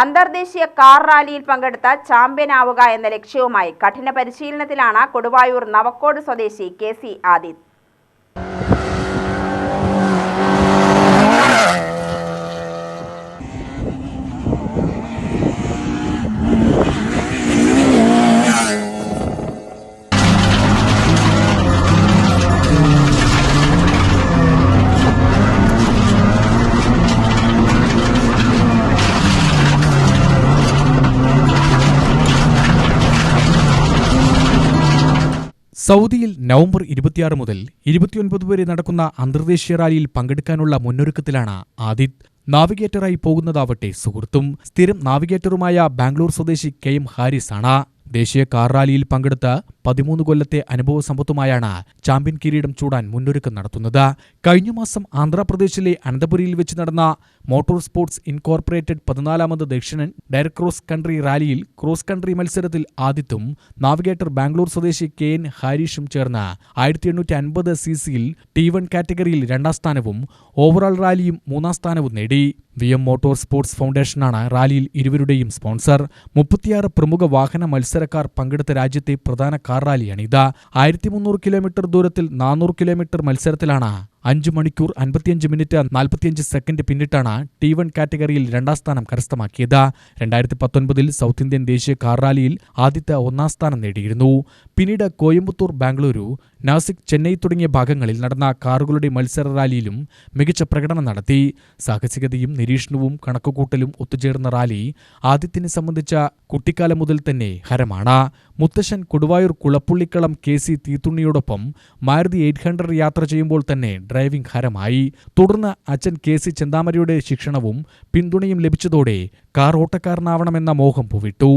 അന്തർദേശീയ കാർ റാലിയിൽ പങ്കെടുത്ത ചാമ്പ്യനാവുക എന്ന ലക്ഷ്യവുമായി കഠിന പരിശീലനത്തിലാണ് കൊടുവായൂർ നവക്കോട് സ്വദേശി കെ സി ആദിത്. സൗദിയിൽ നവംബർ ഇരുപത്തിയാറ് മുതൽ ഇരുപത്തിയൊൻപത് വരെ നടക്കുന്ന അന്തർദേശീയ റാലിയിൽ പങ്കെടുക്കാനുള്ള മുന്നൊരുക്കത്തിലാണ് ആദിത്. നാവിഗേറ്ററായി പോകുന്നതാവട്ടെ സുഹൃത്തും. സ്ഥിരം നാവിഗേറ്ററുമായ ബാംഗ്ലൂർ സ്വദേശി കെ എം ഹാരിസ് ആണ് ദേശീയ കാർ റാലിയിൽ പങ്കെടുത്ത പതിമൂന്ന് കൊല്ലത്തെ അനുഭവ സമ്പത്തുമായാണ് ചാമ്പ്യൻ കിരീടം ചൂടാൻ മുന്നൊരുക്കം നടത്തുന്നത്. കഴിഞ്ഞ മാസം ആന്ധ്രാപ്രദേശിലെ അനന്തപുരിയിൽ വെച്ച് നടന്ന മോട്ടോർ സ്പോർട്സ് ഇൻകോർപ്പറേറ്റഡ് പതിനാലാമത് ദക്ഷിണൻ ഡയർ ക്രോസ് കൺട്രി റാലിയിൽ ക്രോസ് കൺട്രി മത്സരത്തിൽ ആദിത്തും നാവിഗേറ്റർ ബാംഗ്ലൂർ സ്വദേശി കെ എൻ ഹാരിഷും ചേർന്ന് ആയിരത്തി എണ്ണൂറ്റി അൻപത് സി സിയിൽ ടി വൺ കാറ്റഗറിയിൽ രണ്ടാം സ്ഥാനവും ഓവറോൾ റാലിയും മൂന്നാം സ്ഥാനവും നേടി. വി എം മോട്ടോർ സ്പോർട്സ് ഫൗണ്ടേഷനാണ് റാലിയിൽ ഇരുവരുടെയും സ്പോൺസർ. മുപ്പത്തിയാറ് പ്രമുഖ വാഹന മത്സരക്കാർ പങ്കെടുത്ത രാജ്യത്തെ പ്രധാന കാർ റാലിയാണിത് ആയിരത്തി മുന്നൂറ് കിലോമീറ്റർ ദൂരത്തിൽ നാനൂറ് കിലോമീറ്റർ മത്സരത്തിലാണ് അഞ്ച് മണിക്കൂർ അൻപത്തിയഞ്ച് മിനിറ്റ് നാൽപ്പത്തിയഞ്ച് സെക്കൻഡ് പിന്നിട്ടാണ് ടി വൺ കാറ്റഗറിയിൽ രണ്ടാം സ്ഥാനം കരസ്ഥമാക്കിയത്. രണ്ടായിരത്തി പത്തൊൻപതിൽ സൗത്ത് ഇന്ത്യൻ ദേശീയ കാർ റാലിയിൽ ആദ്യത്തെ ഒന്നാം സ്ഥാനം നേടിയിരുന്നു. പിന്നീട് കോയമ്പത്തൂർ ബാംഗ്ലൂരു നാസിക് ചെന്നൈ തുടങ്ങിയ ഭാഗങ്ങളിൽ നടന്ന കാറുകളുടെ മത്സര റാലിയിലും മികച്ച പ്രകടനം നടത്തി. സാഹസികതയും നിരീക്ഷണവും കണക്കുകൂട്ടലും ഒത്തുചേർന്ന റാലി ആദ്യത്തിനെ സംബന്ധിച്ച കുട്ടിക്കാലം മുതൽ തന്നെ ഹരമാണ്. മുത്തശ്ശൻ കൊടുവായൂർ കുളപ്പുള്ളിക്കളം കെ സി തീത്തുണ്ണിയോടൊപ്പം മാരുതി എയ്റ്റ് ഹൺഡ്രഡ് യാത്ര ചെയ്യുമ്പോൾ തന്നെ ഡ്രൈവിംഗ് ഹരമായി. തുടർന്ന് അച്ഛൻ കെ സി ചെന്താമരയുടെ ശിക്ഷണവും പിന്തുണയും ലഭിച്ചതോടെ കാർ ഓട്ടക്കാരനാവണമെന്ന മോഹം പൂവിട്ടു.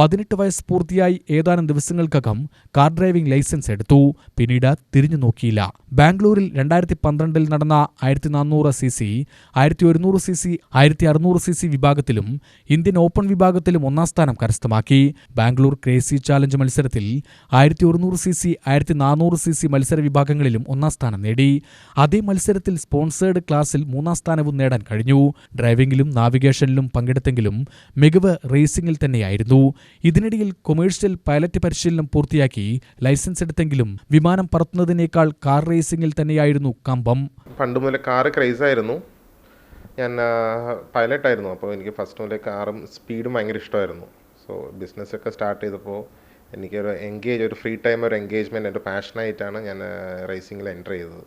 പതിനെട്ട് വയസ്സ് പൂർത്തിയായി ഏതാനും ദിവസങ്ങൾക്കകം കാർ ഡ്രൈവിംഗ് ലൈസൻസ് എടുത്തു. പിന്നീട് തിരിഞ്ഞു നോക്കിയില്ല. ബാംഗ്ലൂരിൽ രണ്ടായിരത്തി പന്ത്രണ്ടിൽ നടന്ന ആയിരത്തി നാനൂറ് സി സി ആയിരത്തി ഒരുന്നൂറ് സി സി ആയിരത്തി അറുന്നൂറ് സി സി വിഭാഗത്തിലും ഇന്ത്യൻ ഓപ്പൺ വിഭാഗത്തിലും ഒന്നാം സ്ഥാനം കരസ്ഥമാക്കി. ബാംഗ്ലൂർ ക്രേസി ചാലഞ്ച് മത്സരത്തിൽ ആയിരത്തി ഒരുന്നൂറ് സി സി ആയിരത്തി നാനൂറ് സി സി മത്സര വിഭാഗങ്ങളിലും ഒന്നാം സ്ഥാനം നേടി. അതേ മത്സരത്തിൽ സ്പോൺസേഡ് ക്ലാസിൽ മൂന്നാം സ്ഥാനവും നേടാൻ കഴിഞ്ഞു. ഡ്രൈവിംഗിലും നാവിഗേഷനിലും പങ്കെടുത്തെങ്കിലും മികവ് റേസിംഗിൽ തന്നെയായിരുന്നു. ഇതിനിടയിൽ കൊമേഴ്ഷ്യൽ പൈലറ്റ് പരിശീലനം പൂർത്തിയാക്കി ലൈസൻസ് എടുത്തെങ്കിലും വിമാനം പറത്തുന്നതിനേക്കാൾ കാർ റേസിംഗിൽ തന്നെയായിരുന്നു കമ്പം. പണ്ട് മുതലേ ക്രേസ് ക്രൈസായിരുന്നു ഞാൻ പൈലറ്റായിരുന്നു. അപ്പോൾ എനിക്ക് ഫസ്റ്റ് മുതലേ കാറും സ്പീഡും ഭയങ്കര ഇഷ്ടമായിരുന്നു. സോ ബിസിനസ്സൊക്കെ സ്റ്റാർട്ട് ചെയ്തപ്പോൾ എനിക്കൊരു എൻഗേജ് ഒരു ഫ്രീ ടൈം ഒരു എൻഗേജ്മെന്റ് എന്റെ പാഷനായിട്ടാണ് ഞാൻ റേസിങ്ങിൽ എന്റർ ചെയ്തത്.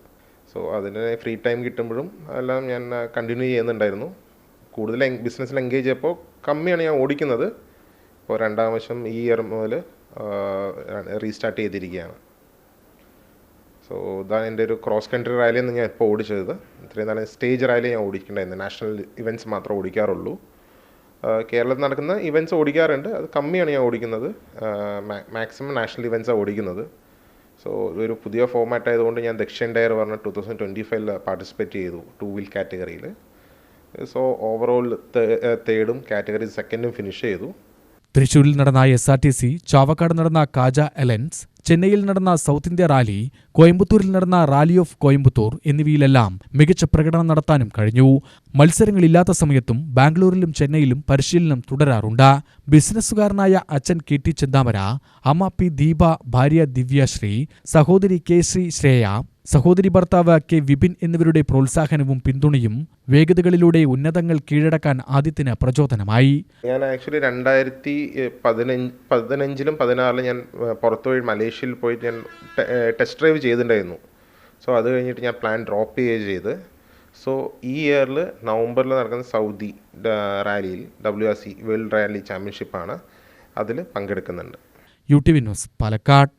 സോ അതിന് ഫ്രീ ടൈം കിട്ടുമ്പോഴും എല്ലാം ഞാൻ കണ്ടിന്യൂ ചെയ്യുന്നുണ്ടായിരുന്നു. കൂടുതൽ ബിസിനസ്സിൽ എൻഗേജ് ചെയ്യപ്പോൾ കമ്മിയാണ് ഞാൻ ഓടിക്കുന്നത്. ഇപ്പോൾ രണ്ടാം വശം ഈ ഇയർ മുതൽ റീസ്റ്റാർട്ട് ചെയ്തിരിക്കുകയാണ്. സോ ഇതാണ് എന്റെ ഒരു ക്രോസ് കൺട്രി റാലിയാണ് ഞാൻ ഇപ്പോൾ ഓടിച്ചത്. ഇത്രയും നാളെ സ്റ്റേജ് റാലി ഞാൻ ഓടിക്കേണ്ടായിരുന്നു നാഷണൽ ഇവന്റ്സ് മാത്രം ഓടിക്കാറുള്ളൂ. കേരളത്തിൽ നടക്കുന്ന ഇവന്റ്സ് ഓടിക്കാറുണ്ട്. അത് കമ്മിയാണ് ഞാൻ ഓടിക്കുന്നത്. മാക്സിമം നാഷണൽ ഇവന്റ്സാണ് ഓടിക്കുന്നത്. സോ ഇതൊരു പുതിയ ഫോമാറ്റ് ആയതുകൊണ്ട് ഞാൻ ദക്ഷിൺ ഡയർ പറഞ്ഞ ടു തൗസൻഡ് ട്വന്റി ഫൈവിൽ പാർട്ടിസിപ്പേറ്റ് ചെയ്തു ടു വീൽ കാറ്റഗറിയിൽ സോ ഓവറോൾ തേർഡും കാറ്റഗറി സെക്കൻഡും ഫിനിഷ് ചെയ്തു. തൃശൂരിൽ നടന്ന S R T C Chavakkad നടന്ന കാജ എലൻസ് ചെന്നൈയിൽ നടന്ന സൗത്ത് ഇന്ത്യ റാലി കോയമ്പത്തൂരിൽ നടന്ന റാലി ഓഫ് കോയമ്പത്തൂർ എന്നിവയിലെല്ലാം മികച്ച പ്രകടനം നടത്താനും കഴിഞ്ഞു. മത്സരങ്ങളില്ലാത്ത സമയത്തും ബാംഗ്ലൂരിലും ചെന്നൈയിലും പരിശീലനം തുടരാറുണ്ട്. ബിസിനസ്സുകാരനായ അച്ഛൻ കെ ടി ചെന്താമര അമ്മ പി ദീപ ഭാര്യ ദിവ്യശ്രീ സഹോദരി കെ ശ്രീ ശ്രേയ സഹോദരി ഭർത്താവ് കെ വിപിൻ എന്നിവരുടെ പ്രോത്സാഹനവും പിന്തുണയും വേഗതകളിലൂടെ ഉന്നതങ്ങൾ കീഴടക്കാൻ ആദ്യത്തിന് പ്രചോദനമായി. ഞാൻ ആക്ച്വലി രണ്ടായിരത്തി പതിനഞ്ച് പതിനഞ്ചിലും പതിനാറിലും ഞാൻ പുറത്തു പോയി മലേഷ്യയിൽ പോയിട്ട് ഞാൻ ടെസ്റ്റ് ഡ്രൈവ് ചെയ്തിട്ടുണ്ടായിരുന്നു. സോ അത് കഴിഞ്ഞിട്ട് ഞാൻ പ്ലാൻ ഡ്രോപ്പ് ചെയ്യുകയും ചെയ്ത്. സോ ഈ ഇയറിൽ നവംബറിൽ നടക്കുന്ന സൗദി റാലിയിൽ W R C world rally ചാമ്പ്യൻഷിപ്പാണ് അതിൽ പങ്കെടുക്കുന്നുണ്ട്. U T V news Palakkad.